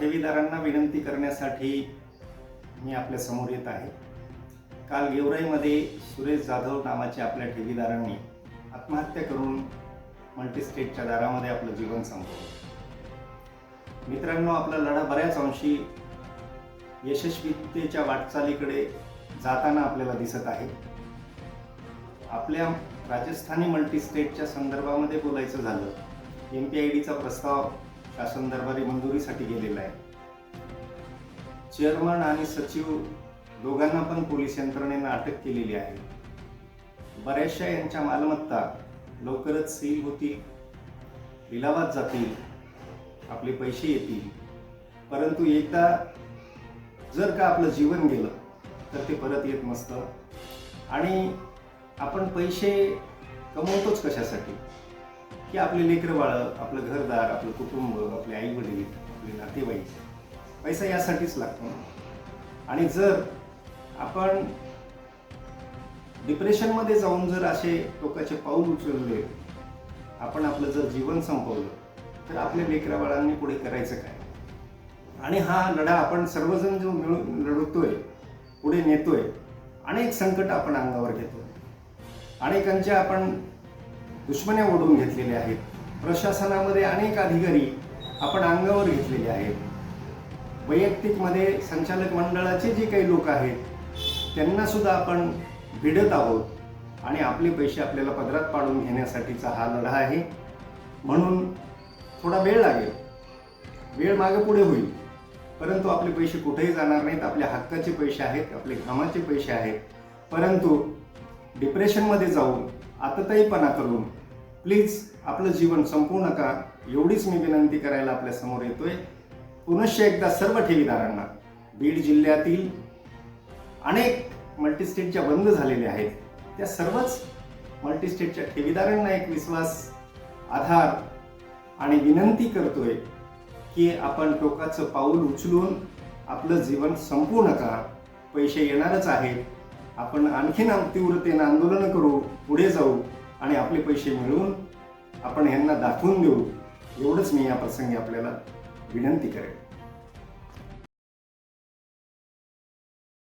ठेवीदारांना विनंती करण्यासाठी मी आपल्यासमोर येत आहे. काल गेवराईमध्ये सुरेश जाधव नावाच्या आपल्या ठेवीदारांनी आत्महत्या करून मल्टीस्टेटच्या दारामध्ये आपलं जीवन संपवलं. मित्रांनो आपला लढा बऱ्याच अंशी यशस्वीतेच्या वाटचालीकडे जाताना आपल्याला दिसत आहे. आपल्या राजस्थानी मल्टीस्टेटच्या संदर्भामध्ये बोलायचं झालं एम पी आय डीचा प्रस्ताव शासन दरबारी मंजुरीसाठी गेलेला आहे. चेअरमन आणि सचिव दोघांना पण पोलीस यंत्रणेनं अटक केलेली आहे. बऱ्याचशा यांच्या मालमत्ता लवकरच सील होतील लिलावात जातील आपले पैसे येतील. परंतु एकदा जर का आपलं जीवन गेलं तर ते परत येत नसतं. आणि आपण पैसे कमवतोच कशासाठी? की आपले लेकरं बाळ आपलं घरदार आपलं कुटुंब आपले आई वडील आपले नातेवाईक पैसा यासाठीच लागतो आणि जर आपण डिप्रेशनमध्ये जाऊन जर असे टोकाचे पाऊल उचलले आपण आपलं जर जीवन संपवलं तर आपल्या लेकरा बाळांनी पुढे करायचं काय? आणि हा लढा आपण सर्वजण जो मिळून लढवतोय पुढे नेतोय अनेक संकट आपण अंगावर घेतोय अनेकांच्या आपण दुश्मन्या ओढून घेतलेल्या आहेत. प्रशासनामध्ये अनेक अधिकारी आपण अंगावर घेतलेले आहेत. वैयक्तिकमध्ये संचालक मंडळाचे जे काही लोक आहेत त्यांनासुद्धा आपण भिडत आहोत आणि आपले पैसे आपल्याला पदरात पाडून घेण्यासाठीचा हा लढा आहे. म्हणून थोडा वेळ लागेल. वेळ मागे पुढे होईल. परंतु आपले पैसे कुठेही जाणार नाहीत. आपल्या हक्काचे पैसे आहेत आपले घामाचे पैसे आहेत. परंतु डिप्रेशनमध्ये जाऊन आतताईपणा करून प्लीज आपलं जीवन संपवू नका एवढीच मी विनंती करायला आपल्यासमोर येतोय. पुनश्च एकदा सर्व ठेवीदारांना बीड जिल्ह्यातील अनेक मल्टीस्टेटच्या बंद झालेल्या आहेत. त्या सर्वच मल्टीस्टेटच्या ठेवीदारांना एक विश्वास आधार आणि विनंती करतोय की आपण टोकाचं पाऊल उचलून आपलं जीवन संपू नका पैसे येणारच आहेत. आपण आणखीन तीव्रतेनं आंदोलन करू पुढे जाऊ. आणि आपले पैसे मिळवून आपण ह्यांना दाखवून देऊ एवढंच मी या प्रसंगी आपल्याला विनंती करेन.